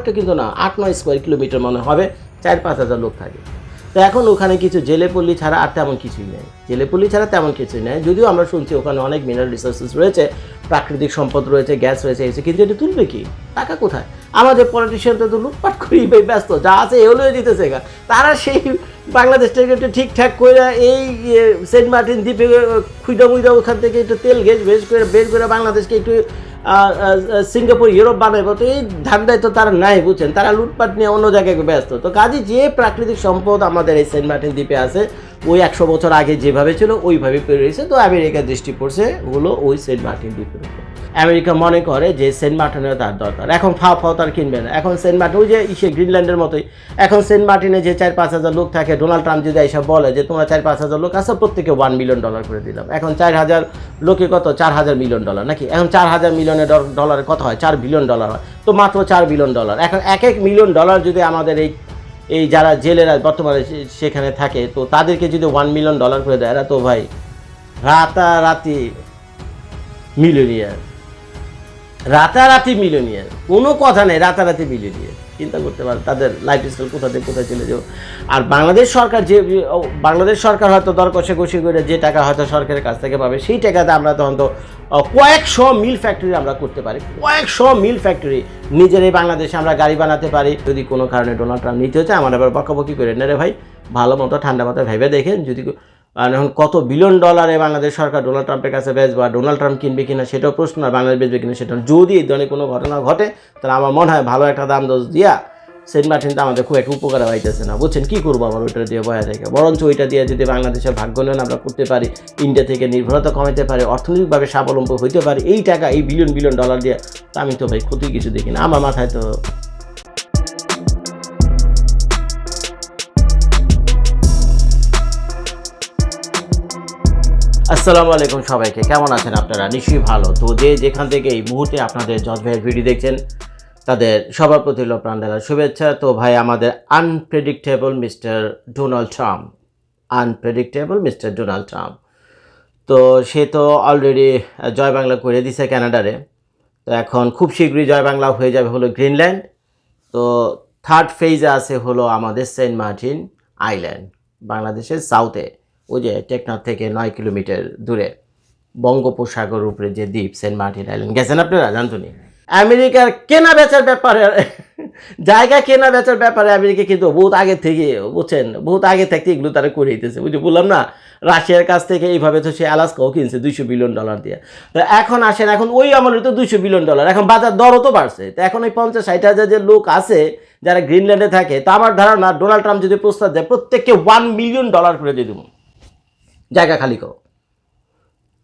একটা কিন্তু না, আট নয় স্কোয়ার কিলোমিটার মনে হবে, চার পাঁচ হাজার লোক থাকে। তো এখন ওখানে কিছু জেলেপল্লি ছাড়া আর তেমন কিছুই নেই। জেলেপল্লি ছাড়া তেমন কিছুই নেই, যদিও আমরা শুনছি ওখানে অনেক মিনারেল রিসোর্সেস রয়েছে, প্রাকৃতিক সম্পদ রয়েছে গ্যাস রয়েছে এসে কিন্তু এটা তুলবে কি? টাকা কোথায়? আমাদের পলিটিশিয়ান তো লুটপাট করেই ব্যস্ত, যা আছে এগুলো দিতেছে তারা সেই বাংলাদেশটাকে একটু ঠিকঠাক করে এই সেন্ট মার্টিন দ্বীপে খুঁজা মুইদা ওখান থেকে একটু তেল গেছ বেশ করে বের করে বাংলাদেশকে একটু সিঙ্গাপুর, ইউরোপ বানাবো তো এই ধান্দায় তো তারা নাই, বুঝছেন? তারা লুটপাট নিয়ে অন্য জায়গায় ব্যস্ত। তো কাজে, যে প্রাকৃতিক সম্পদ আমাদের এই সেন্ট মার্টিন দ্বীপে আছে, ওই একশো বছর আগে যেভাবে ছিল, ওইভাবে পেরিয়েছে। রয়েছে তো আমেরিকার দৃষ্টি পড়ছে, হলো ওই সেন্ট মার্টিন দ্বীপের উপর। আমেরিকা মনে করে যে সেন্ট মার্টিনের তার দরকার। এখন ফাও ফাও তার কিনবে না। এখন সেন্ট মার্টিন, ওই যে ইসে গ্রিনল্যান্ডের মতোই। এখন সেন্ট মার্টিনে যে চার পাঁচ হাজার লোক থাকে, ডোনাল্ড ট্রাম্প যদি এসব বলে যে তোমরা চার পাঁচ হাজার লোক আছে, প্রত্যেকে ওয়ান মিলিয়ন ডলার করে দিলাম। এখন চার হাজার লোকে কত? চার হাজার মিলিয়ন ডলার নাকি? এখন চার হাজার মিলিয়নের ডলারে কত হয়, চার বিলিয়ন ডলার হয়। তো মাত্র চার বিলিয়ন ডলার এখন এক এক মিলিয়ন ডলার যদি আমাদের এই এই যারা জেলেরা বর্তমানে সে- সেখানে থাকে, তো তাদেরকে যদি ওয়ান মিলিয়ন ডলার করে দেয়, এরা তো ভাই রাতারাতি মিলিয়নিয়ার রাতারাতি মিলিয়নিয়ার। কোনো কথা নেই, রাতারাতি মিলিয়নিয়ার। চিন্তা করতে পারে তাদের লাইফ স্টাইল কোথা থেকে কোথায় চলে যাও আর বাংলাদেশ সরকার যে বাংলাদেশ সরকার হয়তো দর কষাকষি করে যে টাকা হয়তো সরকারের কাছ থেকে পাবে, সেই টাকাতে আমরা তখন তো কয়েকশো মিল ফ্যাক্টরি আমরা করতে পারি। কয়েকশো মিল ফ্যাক্টরি নিজের এই বাংলাদেশে আমরা গাড়ি বানাতে পারি। যদি কোনো কারণে ডোনাল্ড ট্রাম্প নিতে হচ্ছে, আমার আবার বকাবকি করে। না রে ভাই, ভালো মতো ঠান্ডা মাথায় ভেবে দেখেন, যদি এখন কত বিলিয়ন ডলারে বাংলাদেশ সরকার ডোনাল্ড ট্রাম্পের কাছে বেচবে আর ডোনাল্ড ট্রাম্প কিনবে কিনা সেটাও প্রশ্ন, আর বাংলাদেশ বেচবে কিনা সেটা যদি এই ধরনের কোনো ঘটনা ঘটে, তাহলে আমার মনে হয় ভালো একটা দাম দোষ দিয়া সেন্ট মার্টিনটা আমাদের খুব একটা উপকার হইতেছে না। বুঝছেন? কী করব আমার ওইটা দিয়ে বয়া থেকে? বরঞ্চ ওইটা দিয়ে যদি বাংলাদেশের ভাগ্যনয়ন আমরা করতে পারি, ইন্ডিয়া থেকে নির্ভরতা কমাতে পারি, অর্থনৈতিকভাবে স্বাবলম্বী হইতে পারি এই টাকা এই বিলিয়ন বিলিয়ন ডলার দিয়ে আমি তো ভাই ক্ষতি কিছু দেখি না। আমার মাথায় তো আসসালামু আলাইকুম সবাইকে। কেমন আছেন আপনারা? নিশ্চয়ই ভালো। তো যে যেখান থেকে এই মুহূর্তে আপনাদের জজ ভাইয়ের ভিডিও দেখছেন, তাদের সবার প্রতি প্রাণ ঢালার শুভেচ্ছা। তো ভাই, আমাদের unpredictable mister Donald Trump unpredictable mister Donald Trump তো সে তো অলরেডি জয় বাংলা করে দিছে ক্যানাডারে তো এখন খুব শীঘ্রই জয় বাংলা হয়ে যাবে হলো গ্রিনল্যান্ড তো থার্ড ফেজে আছে হলো আমাদের সেন্ট মার্টিন আইল্যান্ড বাংলাদেশের সাউথে ওই যে টেকনাফ থেকে নয় কিলোমিটার দূরে বঙ্গোপসাগর উপরে যে দ্বীপ, সেন্ট মার্টিন আইল্যান্ড। গেছেন আপনারা? জানতুনি? আমেরিকার কেনা বেচার ব্যাপারে, জায়গা কেনা বেচার ব্যাপারে আমেরিকা কিন্তু বহুত আগে থেকে, বুঝছেন? বহুত আগে থেকে এগুলো তারা করে দিতেছে বুঝতে বললাম না, রাশিয়ার কাছ থেকে এইভাবে তো সে আলাস্কাও কিনছে দুইশো বিলিয়ন ডলার দিয়ে। তো এখন আসেন, এখন ওই আমলে তো দুইশো বিলিয়ন ডলার। এখন বাজার দরও তো বাড়ছে। তো এখন ওই পঞ্চাশ, ষাট হাজার যে লোক আছে, যারা গ্রিনল্যান্ডে থাকে, তো আমার ধারণা, ডোনাল্ড ট্রাম্প যদি প্রস্তাব দেয়, প্রত্যেককে ওয়ান মিলিয়ন ডলার করে দিয়ে দেবো। জায়গা খালি করো।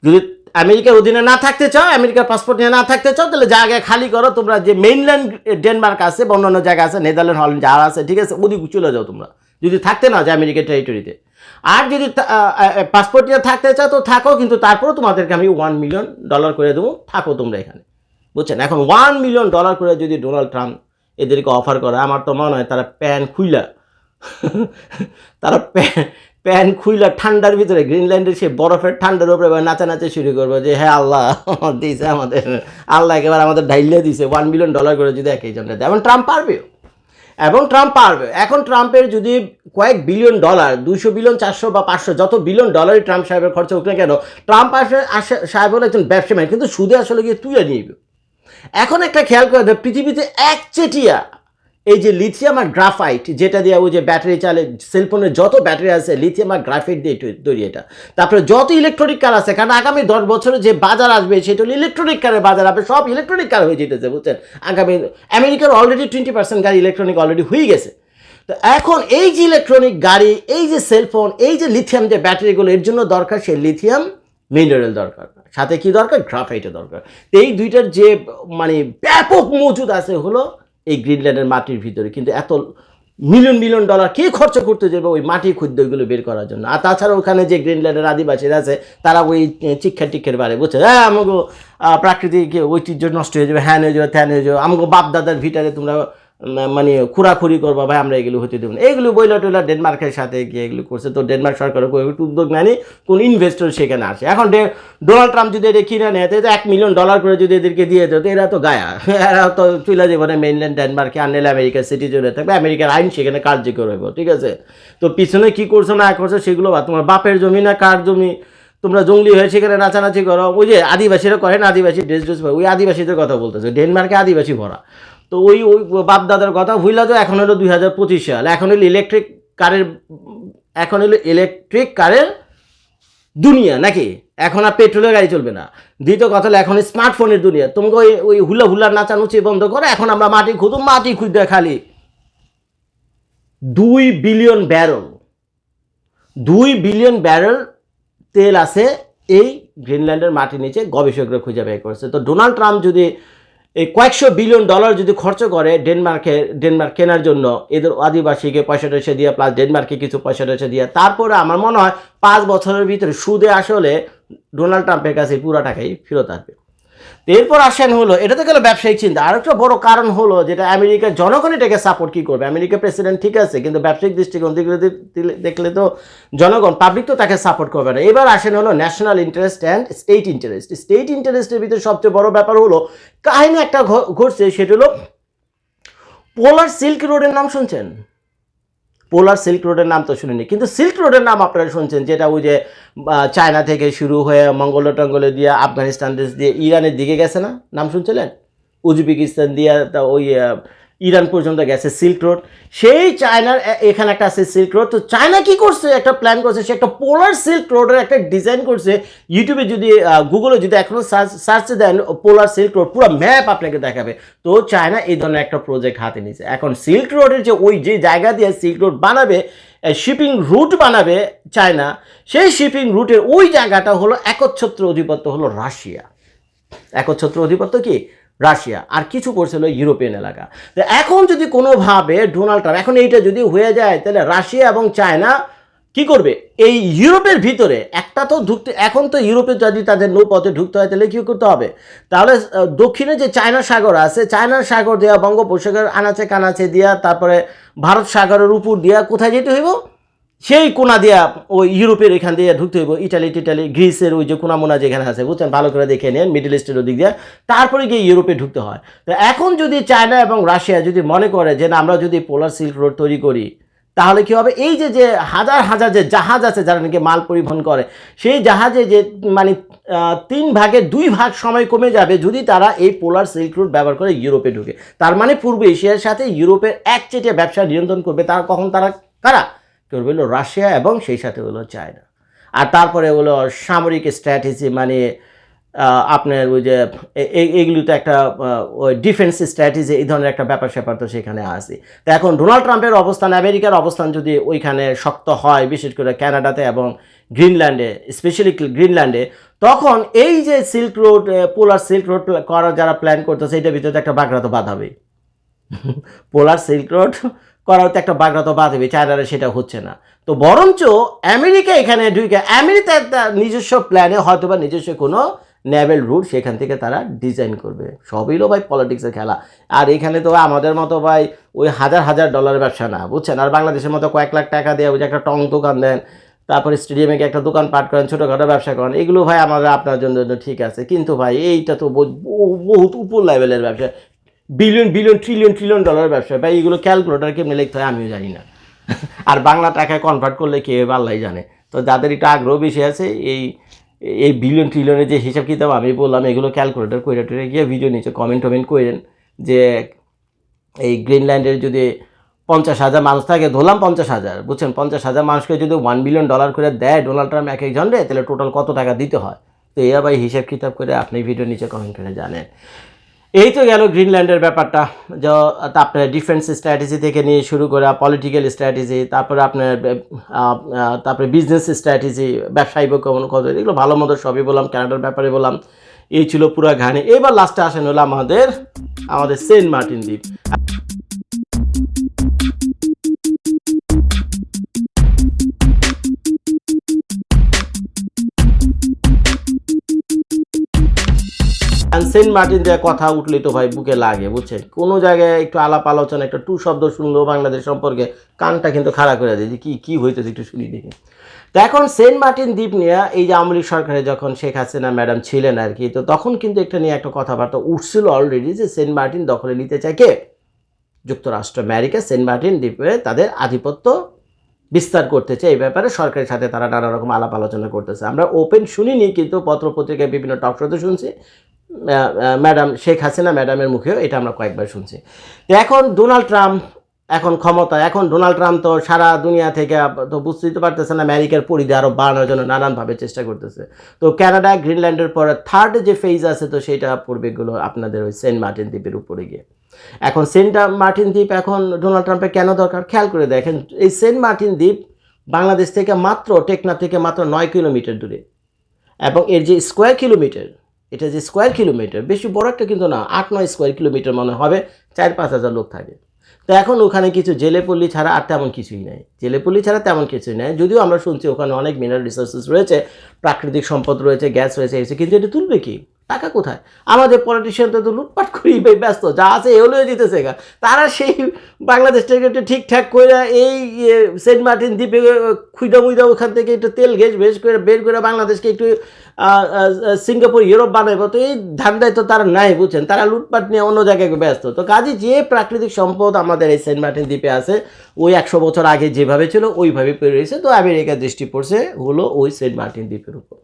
যদি আমেরিকার অধীনে না থাকতে চাও, আমেরিকার পাসপোর্ট নিয়ে না থাকতে চাও, তাহলে জায়গা খালি করো। তোমরা যে মেইনল্যান্ড ডেনমার্ক আছে বা অন্যান্য জায়গা আছে নেদারল্যান্ড হল্যান্ড যারা আছে, ঠিক আছে, ওদিকে চলে যাও তোমরা। যদি থাকতে না, যে আমেরিকার টেরিটরিতে আর যদি পাসপোর্ট নিয়ে থাকতে চাও, তো থাকো, কিন্তু তারপরেও তোমাদেরকে আমি ওয়ান মিলিয়ন ডলার করে দেবো। থাকো তোমরা এখানে। বুঝছেন? এখন ওয়ান মিলিয়ন ডলার করে যদি ডোনাল্ড ট্রাম্প এদেরকে অফার করে, আমার তো মনে হয় তারা প্যান খুইলা। তারা প্যান খুইলা ঠান্ডার ভিতরে গ্রিনল্যান্ডের সেই বরফের ঠান্ডার উপরে এবার নাচানাচি শুরু করব যে হ্যাঁ আল্লাহ, দিয়েছে আমাদের, আল্লাহ একেবারে আমাদের ঢাইলে দিয়েছে ওয়ান মিলিয়ন ডলার করে যদি একই জনটা দেয়। এবং ট্রাম্প পারবেও এবং ট্রাম্প পারবে। এখন ট্রাম্পের যদি কয়েক বিলিয়ন ডলার দুশো বিলিয়ন চারশো বা পাঁচশো, যত বিলিয়ন ডলারই ট্রাম্প সাহেবের খরচা হোক না কেন, ট্রাম্প আসে আসে, সাহেব হলো একজন ব্যবসায়ী, কিন্তু সুদে আসলে গিয়ে তুলে নিবে। এখন একটা খেয়াল করে দেয় পৃথিবীতে একচেটিয়া এই যে লিথিয়াম আর গ্রাফাইট যেটা দিয়ে ওই যে ব্যাটারি চালে সেলফোনের যত ব্যাটারি আছে লিথিয়াম আর গ্রাফাইট দিয়ে তৈরি এটা। তারপরে যত ইলেকট্রনিক কার আছে, কারণ আগামী দশ বছরে যে বাজার আসবে, সেটা হলো ইলেকট্রনিক কারের বাজার আসবে, সব ইলেকট্রনিক কার হয়ে যেতেছে, বুঝছেন? আগামী, আমেরিকার অলরেডি টোয়েন্টি পার্সেন্ট গাড়ি ইলেকট্রনিক অলরেডি হয়ে গেছে। তো এখন এই যে ইলেকট্রনিক গাড়ি, এই যে সেলফোন এই যে লিথিয়াম যে ব্যাটারিগুলো এর জন্য দরকার সেই লিথিয়াম মিনারেল দরকার। সাথে কি দরকার? গ্রাফাইটের দরকার। এই দুইটার যে মানে ব্যাপক মজুদ আছে হলো এই গ্রিনল্যান্ডের মাটির ভিতরে। কিন্তু এত মিলিয়ন মিলিয়ন ডলার কে খরচ করতে যাবে ওই মাটি ক্ষুদ্র ওইগুলো বের করার জন্য? আর তাছাড়া ওখানে যে গ্রিনল্যান্ডের আদিবাসীরা আছে, তারা ওই চিক্ষা টিক্ষের বারে বুঝছে হ্যাঁ আমাকে প্রাকৃতিক ঐতিহ্য নষ্ট হয়ে যাবে, হ্যান হয়ে যাবে, ত্যান হয়ে যাবে আমাকে বাপদাদার ভিটারে তোমরা মানে খুরাখুরি করব, ভাই, আমরা এগুলো হতে দেবো না। এইগুলো বইলা টইলা ডেনমার্কের সাথে গিয়ে এগুলো করছে। তো ডেনমার্ক সরকারও একটু উদ্যোগ নেয়নি কোন ইনভেস্টর সেখানে আসে। এখন ডোনাল্ড ট্রাম্প যদি এটা কিনে নেয় তো এক মিলিয়ন ডলার করে যদি এদেরকে দিয়ে দেয়, তো এরা তো গায়া। এরা তো চলে যাবে না মেইনল্যান্ড ডেনমার্কে আর নাহলে আমেরিকার সিটিজেন থাকবে। আমেরিকার আইন সেখানে কার্যকর হইব, ঠিক আছে? তো পিছনে কি করছ, না করছ, সেগুলো বা, তোমার বাপের জমি না কার জমি? তোমরা জঙ্গলি হয়ে সেখানে নাচানাচি করো। ওই যে আদিবাসীরা করেন, আদিবাসী ড্রেস ড্রেস ওই আদিবাসীদের কথা বলতেছে। ডেনমার্কে আদিবাসী ভরা। তো ওই ওই বাপ দাদার কথা ভুইলা তো এখন হলো দুই হাজার পঁচিশ সাল। এখন হলো ইলেকট্রিক কারের এখন হলো ইলেকট্রিক কারের দুনিয়া নাকি? এখন আর পেট্রোলের গাড়ি চলবে না। দ্বিতীয় কথা হলো, এখন স্মার্টফোনের দুনিয়া। তোমাকে ওই ওই হুলা হুলার নাচানুচি বন্ধ করে, এখন আমরা মাটি খুঁজুম মাটি খুঁজতে খালি। দুই বিলিয়ন ব্যারল দুই বিলিয়ন ব্যারেল তেল আছে, এই গ্রিনল্যান্ডের মাটির নিচে গবেষকরা খুঁজে বের করেছে। তো ডোনাল্ড ট্রাম্প যদি এই কয়েকশো বিলিয়ন ডলার যদি খরচ করে ডেনমার্কে, ডেনমার্ক কেনার জন্য, এদের আদিবাসীকে পয়সা টয়সা দিয়ে প্লাস ডেনমার্কে কিছু পয়সা টয়সা দিয়ে, তারপরে আমার মনে হয় পাঁচ বছরের ভিতরে সুদে আসলে ডোনাল্ড ট্রাম্পের কাছে পুরো টাকাই ফেরত আসবে। এরপর আসেন হলো, এটা তো গেল ব্যবসায়িক চিন্তা। আরেকটা বড় কারণ হলো যেটা আমেরিকার জনগণ এটাকে সাপোর্ট কি করবে? আমেরিকা প্রেসিডেন্ট ঠিক আছে, কিন্তু ব্যবসায়িক দৃষ্টিকোণ দেখলে তো জনগণ পাবলিক তো তাকে সাপোর্ট করবে না। এবার আসেন হলো national interest and state interest state ইন্টারেস্টের ভিতরে সবচেয়ে বড় ব্যাপার হলো, কাহিনী একটা ঘটছে, সেটা হলো পোলার সিল্ক রোডের নাম শুনছেন? পোলার সিল্ক রোডের নাম তো শুনিনি। কিন্তু সিল্ক রোডের নাম আপনারা শুনছেন, যেটা ওই যে চায়না থেকে শুরু হয়ে মঙ্গল টঙ্গলে দিয়ে, আফগানিস্তান দেশ দিয়ে, ইরানের দিকে গেছে না? নাম শুনছিলেন? উজবেকিস্তান দিয়ে, তা ওই ইরান পর্যন্ত গেছে সিল্ক রোড সেই চায়নার এখানে একটা আছে সিল্ক রোড তো চায়না কি করছে? একটা প্ল্যান করছে, সে একটা পোলার সিল্ক রোডের একটা ডিজাইন করছে। ইউটিউবে যদি গুগলে যদি এখনও সার্চ সার্চে দেন পোলার সিল্ক রোড পুরো ম্যাপ আপনাকে দেখাবে। তো চায়না এই ধরনের একটা প্রজেক্ট হাতে নিয়েছে। এখন সিল্ক রোডের যে ওই যে জায়গা দিয়ে সিল্ক রোড বানাবে শিপিং রুট বানাবে চায়না সেই শিপিং রুটের ওই জায়গাটা হলো একচ্ছত্র অধিপত্য হলো রাশিয়া। একচ্ছত্র অধিপত্য কি? রাশিয়া, আর কিছু করছিল ইউরোপিয়ান এলাকা। তো এখন যদি কোনোভাবে ডোনাল্ড ট্রাম্প, এখন এইটা যদি হয়ে যায়, তাহলে রাশিয়া এবং চায়না কি করবে? এই ইউরোপের ভিতরে একটা তো ঢুকতে, এখন তো ইউরোপে যদি তাদের নৌপথে ঢুকতে হয়, তাহলে কী করতে হবে? তাহলে দক্ষিণে যে চায়না সাগর আছে চায়নার সাগর দেওয়া বঙ্গোপসাগর আনাচে কানাচে দিয়া, তারপরে ভারত সাগরের উপর দিয়া কোথায় যেতে হইব? সেই কোনা দিয়া ওই ইউরোপের এখান দিয়ে ঢুকতে হইব, ইটালি, টিটালি, গ্রিসের ওই যে কোনা মোনা যেখানে আছে, বুঝছেন? ভালো করে দেখে নেন মিডল ইস্টের ওদিক দিয়ে, তারপরে গিয়ে ইউরোপে ঢুকতে হয়। তো এখন যদি চায়না এবং রাশিয়া যদি মনে করে যে না, আমরা যদি পোলার সিল্ক রোড তৈরি করি, তাহলে কি হবে? এই যে যে হাজার হাজার যে জাহাজ আছে যারা নাকি মাল পরিবহন করে, সেই জাহাজে যে মানে তিন ভাগের দুই ভাগ সময় কমে যাবে যদি তারা এই পোলার সিল্ক রুট ব্যবহার করে ইউরোপে ঢুকে। তার মানে পূর্ব এশিয়ার সাথে ইউরোপের একচেটিয়া ব্যবসা নিয়ন্ত্রণ করবে তারা কখন তারা, কারা? করবে হলো রাশিয়া এবং সেই সাথে হলো চায়না। আর তারপরে হলো সামরিক স্ট্র্যাটেজি মানে আপনার ওই যে, এ- এ- তো একটা ওই ডিফেন্স স্ট্র্যাটেজি এই ধরনের একটা ব্যাপার স্যাপার তো সেখানে আছে। তো এখন ডোনাল্ড ট্রাম্পের অবস্থান, আমেরিকার অবস্থান যদি ওইখানে শক্ত হয়, বিশেষ করে কানাডাতে এবং গ্রিনল্যান্ডে স্পেশালি গ্রিনল্যান্ডে তখন এই যে silk road polar silk road করার যারা প্ল্যান করতেছে, এটার ভিতরে একটা বাগড়া তো বাঁধাবে পোলার সিল্ক রোড করার একটা বাগড়া তো বাঁধবে চায়নারে সেটা হচ্ছে না। তো বরঞ্চ আমেরিকা এখানে ঢুকে, আমেরিকা একটা নিজস্ব প্ল্যানে হয়তো বা নিজস্ব কোনো নেভেল রুট সেখান থেকে তারা ডিজাইন করবে। সবই হলো ভাই পলিটিক্সের খেলা। আর এখানে তো আমাদের মতো ভাই ওই হাজার হাজার ডলারের ব্যবসা না, বুঝছেন? আর বাংলাদেশের মতো কয়েক লাখ টাকা দিয়ে ওই যে একটা টং দোকান দেন, তারপরে স্টেডিয়ামে গিয়ে একটা দোকান পাট করেন, ছোটোখাটো ব্যবসা করেন, এগুলো ভাই আমাদের আপনার জন্য ঠিক আছে। কিন্তু ভাই এইটা তো বহু- বহুত উপর লেভেলের ব্যবসা। বিলিয়ন বিলিয়ন ট্রিলিয়ন ট্রিলিয়ন ডলারের ব্যবসা। ভাই, এগুলো ক্যালকুলেটার কেমনি লিখতে হয় আমিও জানি না। আর বাংলা টাকায় কনভার্ট করলে কে আল্লাহ জানে। তো যাদের একটু আগ্রহ বেশি আছে, এই এই বিলিয়ন ট্রিলিয়নের যে হিসাব কিতাব আমি বললাম, এগুলো ক্যালকুলেটার কইরা টইরা গিয়ে ভিডিও নিচে কমেন্ট টমেন্ট করেন যে, এই গ্রিনল্যান্ডের যদি পঞ্চাশ হাজার মানুষ থাকে, ধরলাম পঞ্চাশ হাজার, বুঝছেন? পঞ্চাশ হাজার মানুষকে যদি ওয়ান বিলিয়ন ডলার করে দেয় ডোনাল্ড ট্রাম্প এক একজন রে, তাহলে টোটাল কত টাকা দিতে হয়? তো আবার হিসাব কিতাব করে আপনি ভিডিও নিচে কমেন্ট করে জানেন। এই তো গেল গ্রিনল্যান্ডের ব্যাপারটা। যা তারপরে ডিফেন্স স্ট্র্যাটেজি থেকে নিয়ে শুরু করা পলিটিক্যাল স্ট্র্যাটেজি তারপরে আপনার তারপরে বিজনেস স্ট্র্যাটেজি ব্যবসায়ী কেমন কত, এগুলো ভালো মতো সবই বললাম ক্যানাডার ব্যাপারে বললাম। এই ছিল পুরো ঘানি। এবার লাস্টে আসেন হলো আমাদের আমাদের সেন্ট মার্টিন দ্বীপ। সেন্ট মার্টিন দিয়ে কথা উঠলে তো ভাই বুকে লাগে, বুঝছেন? কোনো জায়গায় একটু আলাপ আলোচনা, একটা টু শব্দ শুনলেও বাংলাদেশ সম্পর্কে কানটা কিন্তু খাড়া করে দেয় যে কি কি হইতেছে একটু শুনি দেখি। তো এখন সেন্ট মার্টিন দ্বীপ নিয়ে এই যে আওয়ামী সরকারে যখন শেখ হাসিনা ম্যাডাম ছিলেন আর কি, তো তখন কিন্তু একটা নিয়ে একটা কথাবার্তা উঠছিল অলরেডি যে সেন্ট মার্টিন দখলে নিতে চায় কে? যুক্তরাষ্ট্র, আমেরিকা সেন্ট মার্টিন দ্বীপে তাদের আধিপত্য বিস্তার করতে চায়। এই ব্যাপারে সরকারের সাথে তারা নানা রকম আলাপ আলোচনা করতেছে। আমরা ওপেন শুনিনি, কিন্তু পত্রপত্রিকায় বিভিন্ন টক শোতে শুনছি। ম্যাডাম, শেখ হাসিনা ম্যাডামের মুখেও এটা আমরা কয়েকবার শুনছি। তো এখন ডোনাল্ড ট্রাম্প, এখন ক্ষমতা, এখন ডোনাল্ড ট্রাম্প তো সারা দুনিয়া থেকে তো বুঝতেই তো পারতেছে না, আমেরিকার পরিধি আরও বাড়ানোর জন্য নানানভাবে চেষ্টা করতেছে। তো কানাডা, গ্রিনল্যান্ডের পরে থার্ড যে ফেজ আছে, তো সেটা পূর্বেগুলো আপনাদের ওই সেন্ট মার্টিন দ্বীপের উপরে গিয়ে। এখন সেন্ট মার্টিন দ্বীপ এখন ডোনাল্ড ট্রাম্পের কেন দরকার? খেয়াল করে দেখেন, এই সেন্ট মার্টিন দ্বীপ বাংলাদেশ থেকে মাত্র, টেকনাফ থেকে মাত্র নয় কিলোমিটার দূরে। এবং এর যে স্কোয়ার কিলোমিটার এটা যে স্কোয়ার কিলোমিটার বেশি বড় একটা কিন্তু না, আট, নয় স্কোয়ার কিলোমিটার মনে হবে, চার, পাঁচ হাজার লোক থাকে তো এখন ওখানে কিছু জেলেপল্লি ছাড়া আর তেমন কিছুই নেই। জেলেপল্লি ছাড়া তেমন কিছুই নেই। যদিও আমরা শুনছি ওখানে অনেক মিনারেল রিসোর্সেস রয়েছে, প্রাকৃতিক সম্পদ রয়েছে গ্যাস রয়েছে কিন্তু এটা তুলবে কি? টাকা কোথায়? আমাদের পলিটিশিয়ান তো লুটপাট করি ব্যস্ত, যা আছে এগুলোই দিতেছে গা। তারা সেই বাংলাদেশটাকে একটু ঠিকঠাক করে এই সেন্ট মার্টিন দ্বীপে খুঁজা মুইদা ওখান থেকে একটু তেল ঘেস বেশ করে বের করে বাংলাদেশকে একটু সিঙ্গাপুর, ইউরোপ বানাইবো। তো এই ধান্দায় তো তারা নাই বুঝছেন, তারা লুটপাট নিয়ে অন্য জায়গায় ব্যস্ত। তো কাজে, যে প্রাকৃতিক সম্পদ আমাদের এই সেন্ট মার্টিন দ্বীপে আছে, ওই একশো বছর আগে যেভাবে ছিল, ওইভাবে পেরে রয়েছে। তো আমেরিকার দৃষ্টি পড়ছে হলো ওই সেন্ট মার্টিন দ্বীপের উপর।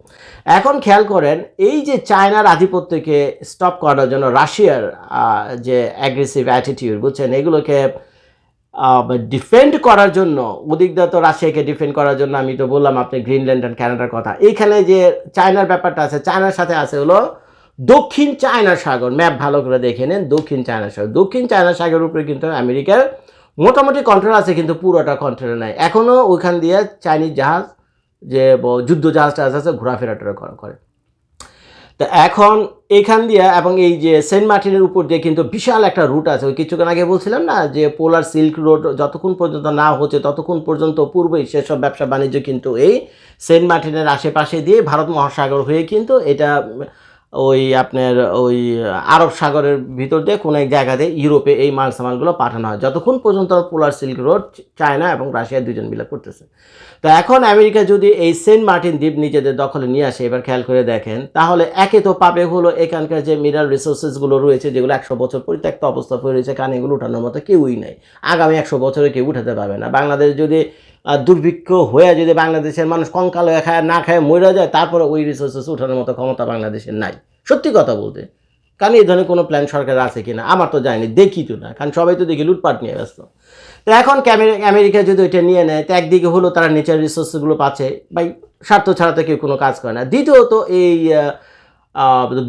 এখন খেয়াল করেন, এই যে চায়নার আধিপত্যকে স্টপ করার জন্য রাশিয়ার যে অ্যাগ্রেসিভ অ্যাটিটিউড বুঝছেন? এগুলোকে ডিফেন্ড করার জন্য ওদিকটা তো রাশিয়াকে ডিফেন্ড করার জন্য আমি তো বললাম আপনি গ্রিনল্যান্ড অ্যান্ড ক্যানাডার কথা। এইখানে যে চায়নার ব্যাপারটা আছে, চায়নার সাথে আছে হলো দক্ষিণ চায়না সাগর। ম্যাপ ভালো করে দেখে নেন, দক্ষিণ চায়না সাগর। দক্ষিণ চায়না সাগরের উপরে কিন্তু আমেরিকার মোটামুটি কন্ট্রোল আছে, কিন্তু পুরোটা কন্ট্রোলে নাই। এখনও ওইখান দিয়ে চাইনিজ জাহাজ যে যুদ্ধ জাহাজ টাহাজ আছে ঘোরাফেরা টোরা করা- তা এখন এখান দিয়ে এবং এই যে সেন্ট মার্টিনের উপর দিয়ে কিন্তু বিশাল একটা রুট আছে। ওই কিছুক্ষণ আগে বলছিলাম না যে, পোলার সিল্ক রোড যতক্ষণ পর্যন্ত না হচ্ছে, ততক্ষণ পর্যন্ত পূর্বেই সেসব ব্যবসা বাণিজ্য কিন্তু এই সেন্ট মার্টিনের আশেপাশে দিয়ে ভারত মহাসাগর হয়ে কিন্তু এটা ওই আপনার ওই আরব সাগরের ভিতর দিয়ে কোনো এক জায়গাতে ইউরোপে এই মাল সামানগুলো পাঠানো হয়। যতক্ষণ পর্যন্ত পোলার সিল্ক রোড, চায়না এবং রাশিয়া দুজন মিলে করতেছে। তো এখন আমেরিকা যদি এই সেন্ট মার্টিন দ্বীপ নিজেদের দখলে নিয়ে আসে, এবার খেয়াল করে দেখেন, তাহলে একে তো পাবে হলো এখানকার যে মিনারেল রিসোর্সেসগুলো রয়েছে, যেগুলো একশো বছর পরিত্যক্ত অবস্থা হয়ে রয়েছে কারণ এগুলো উঠানোর মতো কেউই নাই। আগামী একশো বছরে কেউ উঠাতে পারবে না। বাংলাদেশ যদি দুর্ভিক্ষ হয়ে যদি বাংলাদেশের মানুষ কঙ্কাল হয়ে খায়, না খায়, মরে যায়, তারপরে ওই রিসোর্সেস উঠানোর মতো ক্ষমতা বাংলাদেশের নাই। সত্যি কথা বলতে। কারণ এই ধরনের কোনো প্ল্যান সরকার আছে কি না আমার তো যায়নি, দেখি তো না, কারণ সবাই তো দেখি লুটপাট নিয়ে ব্যস্ত। তো এখন আমেরিকা যদি ওইটা নিয়ে নেয়, তো একদিকে হলো তারা নেচার রিসোর্সগুলো পাচ্ছে বাই স্বার্থ ছাড়া তো কেউ কোনো কাজ করে না। দ্বিতীয়ত এই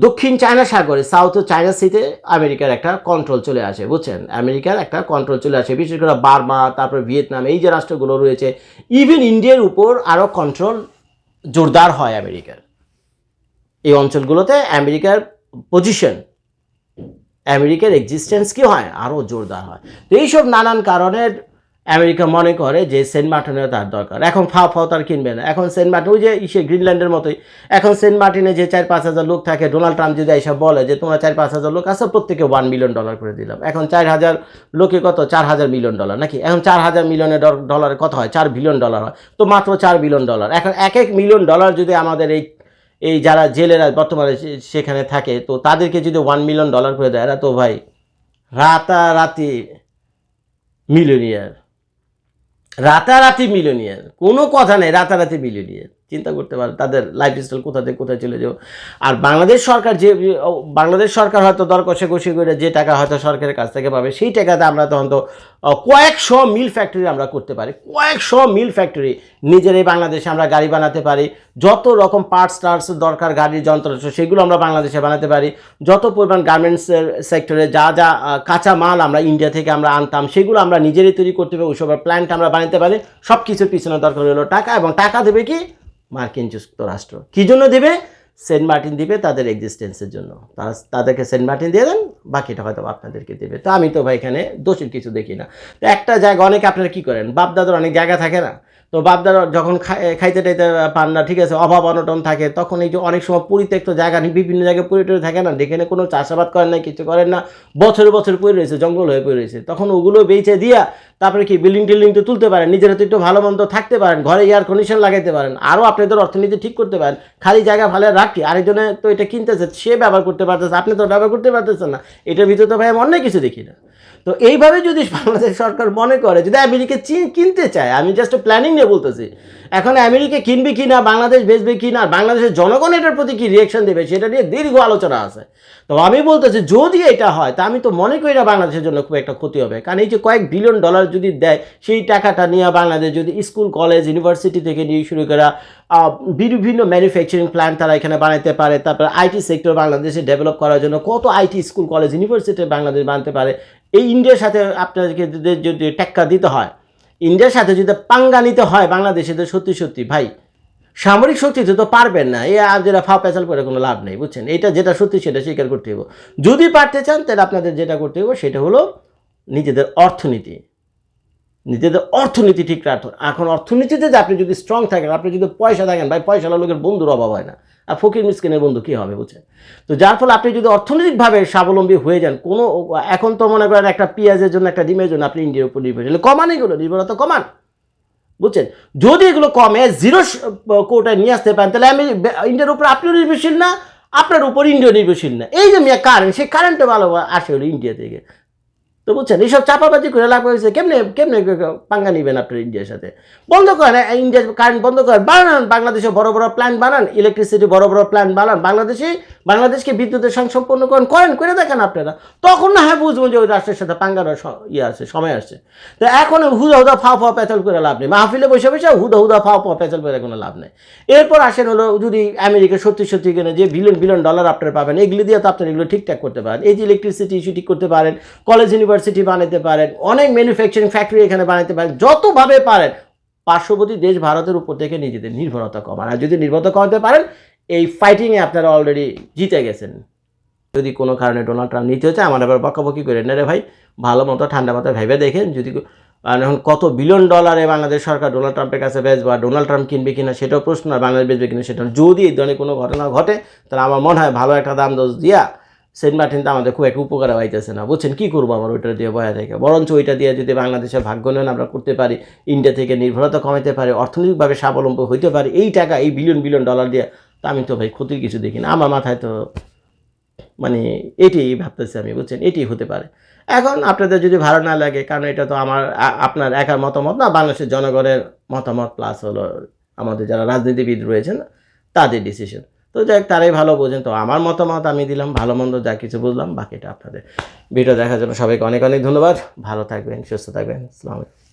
দক্ষিণ চায়না সাগরে সাউথ চায়না সিতে আমেরিকার একটা কন্ট্রোল চলে আসে, বুঝছেন? আমেরিকার একটা কন্ট্রোল চলে আসে, বিশেষ করে বার্মা, তারপর ভিয়েতনাম, এই যে রাষ্ট্রগুলো রয়েছে ইভেন ইন্ডিয়ার উপর আরও কন্ট্রোল জোরদার হয় আমেরিকার। এই অঞ্চলগুলোতে আমেরিকার পজিশন আমেরিকার এক্সিস্টেন্স কি হয়? আরও জোরদার হয়। তো এইসব নানান কারণের আমেরিকা মনে করে যে সেন্ট মার্টিনের তার দরকার। এখন ফাও ফাও তার কিনবে না। এখন সেন্ট মার্টিন, ওই যে ইসে গ্রিনল্যান্ডের মতোই। এখন সেন্ট মার্টিনে যে চার পাঁচ হাজার লোক থাকে, ডোনাল্ড ট্রাম্প যদি এসব বলে যে তোমরা চার পাঁচ হাজার লোক আসো প্রত্যেকে ওয়ান মিলিয়ন ডলার করে দিলাম। এখন চার হাজার লোকে কত? চার হাজার মিলিয়ন ডলার নাকি? এখন চার হাজার মিলিয়নের ডলার কত হয়? চার বিলিয়ন ডলার হয়। তো মাত্র চার বিলিয়ন ডলার এখন এক এক মিলিয়ন ডলার যদি আমাদের এই এই যারা জেলেরা বর্তমানে সে- সেখানে থাকে, তো তাদেরকে যদি ওয়ান মিলিয়ন ডলার করে দেয়, এরা তো ভাই রাতারাতি মিলিয়নিয়ার রাতারাতি মিলনীয় কোনো কথা নেই রাতারাতি মিলিয়নিয়ার চিন্তা করতে পারে, তাদের লাইফস্টাইল কোথা থেকে কোথায় চলে যাব। আর বাংলাদেশ সরকার যে বাংলাদেশ সরকার হয়তো দর কষে কষাকষি করে যে টাকা হয়তো সরকারের কাছ থেকে পাবে, সেই টাকাতে আমরা তখন তো কয়েকশো মিল ফ্যাক্টরি আমরা করতে পারি। কয়েকশো মিল ফ্যাক্টরি নিজের এই বাংলাদেশে আমরা গাড়ি বানাতে পারি। যত রকম পার্টস টার্টস দরকার, গাড়ির যন্ত্রাংশ সেগুলো আমরা বাংলাদেশে বানাতে পারি। যত পরিমাণ গার্মেন্টসের সেক্টরে যা যা কাঁচা মাল আমরা ইন্ডিয়া থেকে আমরা আনতাম, সেগুলো আমরা নিজেরই তৈরি করতে পারি ওইসব প্ল্যান্ট আমরা বানাতে পারি। সব কিছুর পিছনে দরকার হলো টাকা, এবং টাকা দেবে কি? মার্কিন যুক্তরাষ্ট্র। কী জন্য দেবে? সেন্ট মার্টিন দিবে তাদের এক্সিস্টেন্সের জন্য। তারা, তাদেরকে সেন্ট মার্টিন দিয়ে দেন, বাকিটা হয়তো আপনাদেরকে দেবে। তো আমি তো ভাই এখানে দোষের কিছু দেখি না। তো একটা জায়গা, অনেকে আপনারা কী করেন? বাপদাদার অনেক জায়গা থাকে না? তো বাপদাদা যখন খাই- খাইতে টাইতে পান না, ঠিক আছে, অভাব, অনটন থাকে, তখন এই যে অনেক সময় পরিত্যক্ত জায়গা, বিভিন্ন জায়গায় পড়ে টরে থাকে না? যেখানে কোনো চাষাবাদ করেন না কিছু করেন না? বছর বছর পড়ে রয়েছে, জঙ্গল হয়ে পড়ে রয়েছে। তখন ওগুলো বেচে দিয়া তারপরে কি বিল্ডিং টিল্ডিং তো তুলতে পারেন, নিজের হাতে একটু ভালো মন্দ থাকতে পারেন, ঘরে এয়ার কন্ডিশন লাগাইতে পারেন, আরও আপনাদের অর্থনীতি ঠিক করতে পারেন, খালি জায়গা ভালো রাখি আরেকজনে তো এটা কিনতেছে, সে ব্যবহার করতে পারতেছে, আপনি তো ব্যবহার করতে পারতেছেন না, এটার ভিতরে তো ভাই আমি অনেক কিছু দেখি না। তো এইভাবে যদি বাংলাদেশ সরকার মনে করে যদি আমেরিকা চীন কিনতে চায়, আমি জাস্ট প্ল্যানিং নিয়ে বলতেছি, এখন আমেরিকা কিনবে কি না বাংলাদেশ বেচবে কি না বাংলাদেশের জনগণ এটার প্রতি কি রিয়েকশন দেবে সেটা নিয়ে দীর্ঘ আলোচনা আছে। তো আমি বলতেছি যদি এটা হয়, তা আমি তো মনে করি না বাংলাদেশের জন্য খুব একটা ক্ষতি হবে। কারণ এই যে কয়েক বিলিয়ন ডলার যদি দেয়, সেই টাকাটা নিয়ে বাংলাদেশ যদি স্কুল কলেজ ইউনিভার্সিটি থেকে নিয়ে শুরু করা বিভিন্ন ম্যানুফ্যাকচারিং প্ল্যান্ট তারা এখানে বানাতে পারে, তারপর আইটি সেক্টর বাংলাদেশে ডেভেলপ করার জন্য কত IT school college university Bangladesh বানাতে পারে এই ইন্ডিয়ার সাথে আপনাদেরকে যদি টেক্কা দিতে হয়, ইন্ডিয়ার সাথে যদি পাঙ্গা নিতে হয় বাংলাদেশে, তো সত্যি সত্যি, ভাই, সামরিক শক্তিতে তো পারবেন না। এই যেটা ফাও পেঁচাল করে কোনো লাভ নেই, বুঝছেন? এটা যেটা সত্যি, সেটা স্বীকার করতে হবে যদি পারতে চান, তাহলে আপনাদের যেটা করতে হবে সেটা হলো নিজেদের অর্থনীতি। নিজেদের অর্থনীতি ঠিক রাখুন। এখন অর্থনীতিতে যে আপনি যদি স্ট্রং থাকেন, আপনি যদি পয়সা থাকেন, ভাই পয়সা লোকের বন্ধুর অভাব হয় না। আর ফকির মিসকিনের বন্ধু কী হবে, বুঝছেন? তো যার ফলে আপনি যদি অর্থনৈতিকভাবে স্বাবলম্বী হয়ে যান, কোনো, এখন তো মনে করেন একটা পেঁয়াজের জন্য, একটা ডিমের জন্য আপনি ইন্ডিয়ার উপর নির্ভরশীল। কমান এগুলো, নির্ভরতা কমান। বুঝছেন? যদি এগুলো কমে জিরো কোটায় নিয়ে আসতে পারেন, তাহলে আমি ইন্ডিয়ার উপর আপনিও নির্ভরশীল না, আপনার উপর ইন্ডিয়া নির্ভরশীল না। এই যে মিয়া কারেন্ট সেই কারেন্টটা ভালো আসে হলো ইন্ডিয়া থেকে। তো বুঝছেন? এইসব চাপাবাজি করে লাভ হয়েছে। কেমনে কেমনে পাঙ্গা নেবেন আপনার ইন্ডিয়ার সাথে? বন্ধ করেন ইন্ডিয়ার কারেন্ট বন্ধ করেন, বানান। বাংলাদেশে বড় বড় প্ল্যান্ট বানান ইলেকট্রিসিটি বড় বড় প্ল্যান্ট বানান। বাংলাদেশে বাংলাদেশকে বিদ্যুতের সংসম্পন্ন করেন। করেন, করে দেখেন আপনারা। তখন না হ্যাঁ বুঝবেন যে ওই রাষ্ট্রের সাথে পাঙ্গার ইয়ে আছে, সময় আসছে। তো এখন হুদা হুদা ফাও ফাও পেঁচাল করে লাভ নেই। মাহফিলে বসে বসে হুদা হুদা ফাও ফাও পেঁচাল করে কোনো লাভ নেই। এরপর আসেন হলো যদি আমেরিকা সত্যি সত্যি কিনে যে বিলিয়ন বিলিয়ন ডলার আপনারা পাবেন, এগুলি দিয়ে তো আপনারা এগুলো ঠিকঠাক করতে পারেন। এই যে ইলেকট্রিসিটি ইস্যু ঠিক করতে পারেন কলেজ ইউনিভার্সিটি বানাতে পারেন, অনেক ম্যানুফ্যাকচারিং ফ্যাক্টরি এখানে বানাতে পারেন, যতভাবে পারেন, পার্শ্ববর্তী দেশ ভারতের উপর থেকে নিজেদের নির্ভরতা কমান। আর যদি নির্ভরতা কমাতে পারেন, এই ফাইটিংয়ে আপনারা অলরেডি জিতে গেছেন। যদি কোনো কারণে ডোনাল্ড ট্রাম্প নিতে হচ্ছে, আমার আবার বকাবকি করে না রে ভাই। ভালো মতো ঠান্ডা মতো ভেবে দেখেন, যদি এখন কত বিলিয়ন ডলারে বাংলাদেশ সরকার ডোনাল্ড ট্রাম্পের কাছে বেচবে আর ডোনাল্ড ট্রাম্প কিনবে কিনা, সেটাও প্রশ্ন, আর বাংলাদেশ বেচবে কিনা, সেটা যদি এই ধরনের কোনো ঘটনা ঘটে, তাহলে আমার মনে হয় ভালো একটা দাম দোষ দিয়া সেন্ট মার্টিন তো আমাদের খুব একটা উপকারে পাইতেছে না। বুঝছেন? কী করব আমার ওইটা দিয়ে বয়া থেকে? বরঞ্চ ওইটা দিয়ে যদি বাংলাদেশের ভাগ্য নেন আমরা করতে পারি ইন্ডিয়া থেকে নির্ভরতা কমাতে পারি, অর্থনৈতিকভাবে স্বাবলম্বী হইতে পারি, এই টাকা, এই বিলিয়ন বিলিয়ন ডলার দিয়ে, তা আমি তো ভাই ক্ষতির কিছু দেখি না। আমার মাথায় তো মানে এটি ভাবতেছি আমি, বুঝছেন? এটি হতে পারে। এখন আপনাদের যদি ভালো না লাগে, কারণ এটা তো আমার আপনার একার মতামত না, বাংলাদেশের জনগণের মতামত প্লাস হলো আমাদের যারা রাজনীতিবিদ রয়েছেন, তাদের ডিসিশন তো যাই তারাই ভালো বোঝেন। তো আমার মতামত আমি দিলাম, ভালো মন্দ যা কিছু বুঝলাম, বাকিটা আপনাদের ভিডিও দেখার জন্য সবাইকে অনেক অনেক ধন্যবাদ। ভালো থাকবেন, সুস্থ থাকবেন। আলাইকুম।